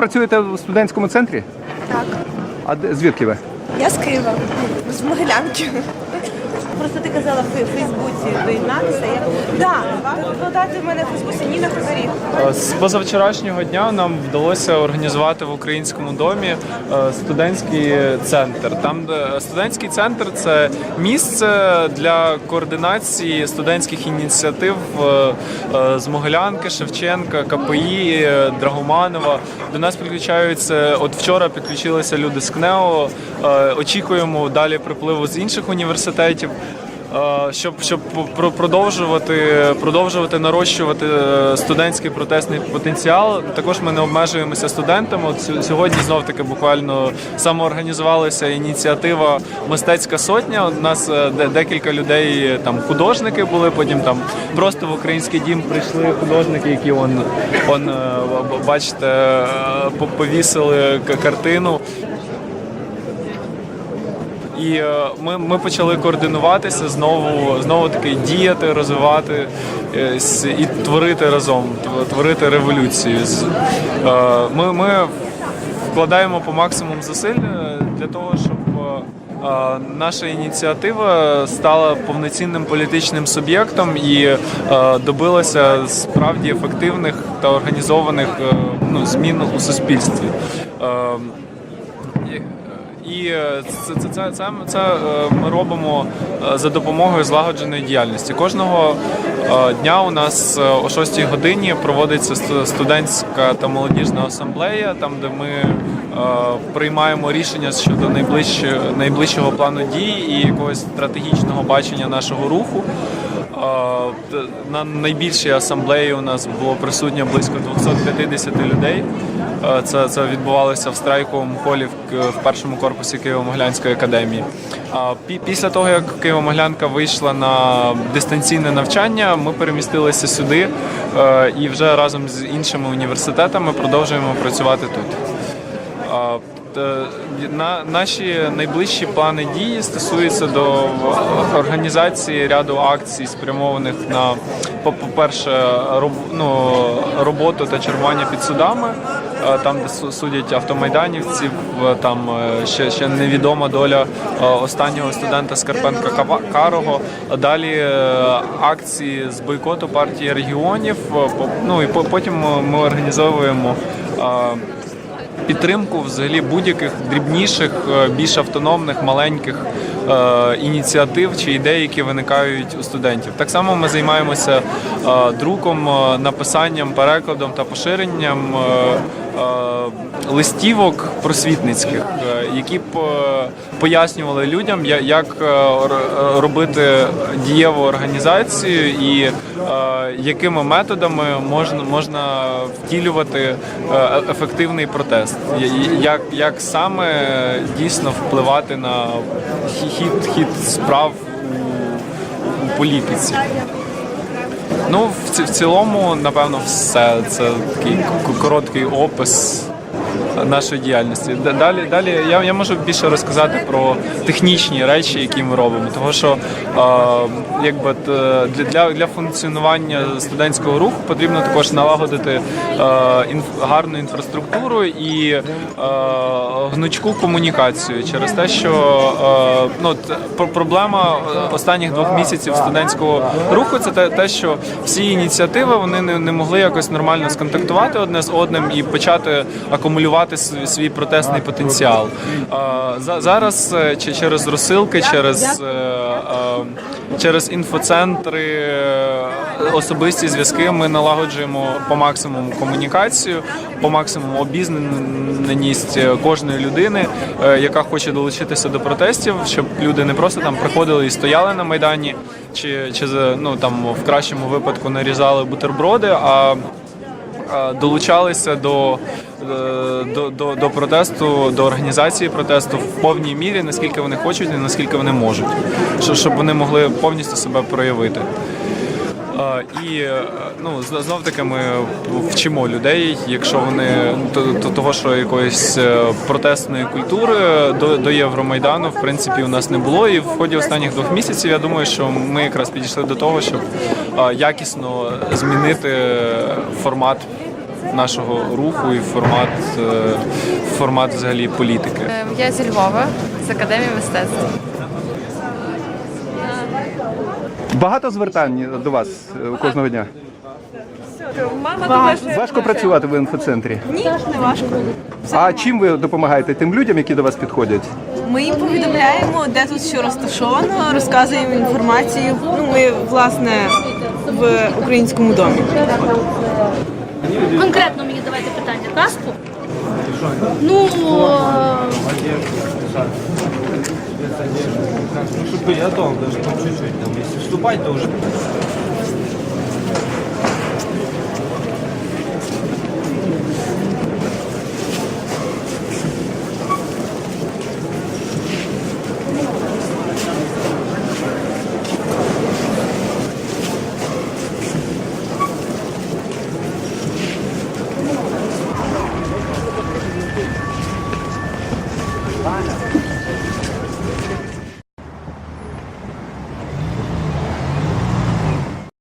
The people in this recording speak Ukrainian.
працюєте в студентському центрі? Так. А де- звідки ви? Я з Києва, з Могилянки. Просто ти казала в Фейсбуці доєднатися. Я Так, додати в мене в Фейсбуці Ніна Федорів. Е, З позавчорашнього дня нам вдалося організувати в українському домі е, студентський центр. Там де студентський центр це місце для координації студентських ініціатив е, з Могилянки, Шевченка, КПІ, Драгоманова. До нас підключаються. От вчора підключилися люди з КНЕО. Очікуємо далі припливу з інших університетів. Е, щоб щоб про- продовжувати продовжувати нарощувати е, студентський протестний потенціал. Також ми не обмежуємося студентами. От сьогодні знов таки буквально самоорганізувалася ініціатива Мистецька сотня. У нас е, де- декілька людей там художники були. Потім там просто в український дім прийшли художники, які он, он бачите, повісили картину. І е, ми, ми почали координуватися знову, знову таки діяти, розвивати е, і творити разом, творити революцію. Е, Ми, ми вкладаємо по максимуму зусиль для того, щоб наша ініціатива стала повноцінним політичним суб'єктом і добилася справді ефективних та організованих ну, змін у суспільстві. І- е, це, це, це, це, це е, ми робимо е, за допомогою злагодженої діяльності. Кожного дня у нас о 6 годині проводиться студентська та молодіжна асамблея, там де ми приймаємо рішення щодо найближчого, найближчого плану дій і якогось стратегічного бачення нашого руху. На найбільшій асамблеї у нас було присутньо близько 250 людей. Це, це відбувалося в страйковому холі в, першому корпусі Києво-Могилянської академії. Після того, як Києво-Могилянка вийшла на дистанційне навчання, ми перемістилися сюди і вже разом з іншими університетами продовжуємо працювати тут. Т- На наші найближчі плани дії стосуються до організації ряду акцій, спрямованих на по- по-перше, роб, ну, роботу та чергування під судами, е, там де судять автомайданівців, е, там е, ще, ще невідома доля е, останнього студента Скарпенка Карого. Далі е, акції з бойкоту партії регіонів. е, Ну і по- потім ми організовуємо. Підтримку взагалі будь-яких дрібніших, е, більш автономних, маленьких е, ініціатив чи ідей, які виникають у студентів. Так само ми займаємося е, друком, написанням, перекладом та поширенням. Листівок просвітницьких, які б пояснювали людям, як робити дієву організацію і якими методами можна можна втілювати е, ефективний протест, як, як саме дійсно впливати на хід, хід справ у, політиці. Ну, в цілому, напевно, все. Це такий короткий опис нашої діяльності. Далі, далі я, я можу більше розказати про технічні речі, які ми робимо. Тому що е, якби для, для, для функціонування студентського руху потрібно також налагодити е, інф, гарну інфраструктуру і е, гнучку комунікацію через те, що е, ну, про- проблема е, останніх двох місяців студентського руху це те, що всі ініціативи вони не, могли якось нормально сконтактувати одне з одним і почати акумулювати свій, протестний потенціал. Е, за- зараз чи- через розсилки, через, через інфоцентри, особисті зв'язки ми налагоджуємо по максимуму комунікацію, по максимуму обізнаність кожної людини, е, яка хоче долучитися до протестів, щоб люди не просто там приходили і стояли на майдані, чи, чи ну там в кращому випадку нарізали бутерброди, а долучалися до, е, до, до, до протесту, до організації протесту в повній мірі, наскільки вони хочуть і наскільки вони можуть, щоб вони могли повністю себе проявити. І е, ну знов таки ми вчимо людей, якщо вони то, то того, що якоїсь е, протестної культури до, до Євромайдану, в принципі, у нас не було. І в ході останніх двох місяців я думаю, що ми якраз підійшли до того, щоб якісно змінити формат нашого руху і формат, е, формат взагалі політики. Е, Я зі Львова, з академії мистецтв. Багато звертань до вас е, кожного дня. Багато. Важко працювати в інфоцентрі. Ні, не важко. А чим ви допомагаєте тим людям, які до вас підходять? Ми їм повідомляємо, де тут що розташовано, розказуємо інформацію. Ну, ми, власне, в українському домі. Конкретно мені давайте питання. Казку? Ну, Ну, чтобы я дом, даже по чуть-чуть, там, если вступать, то уже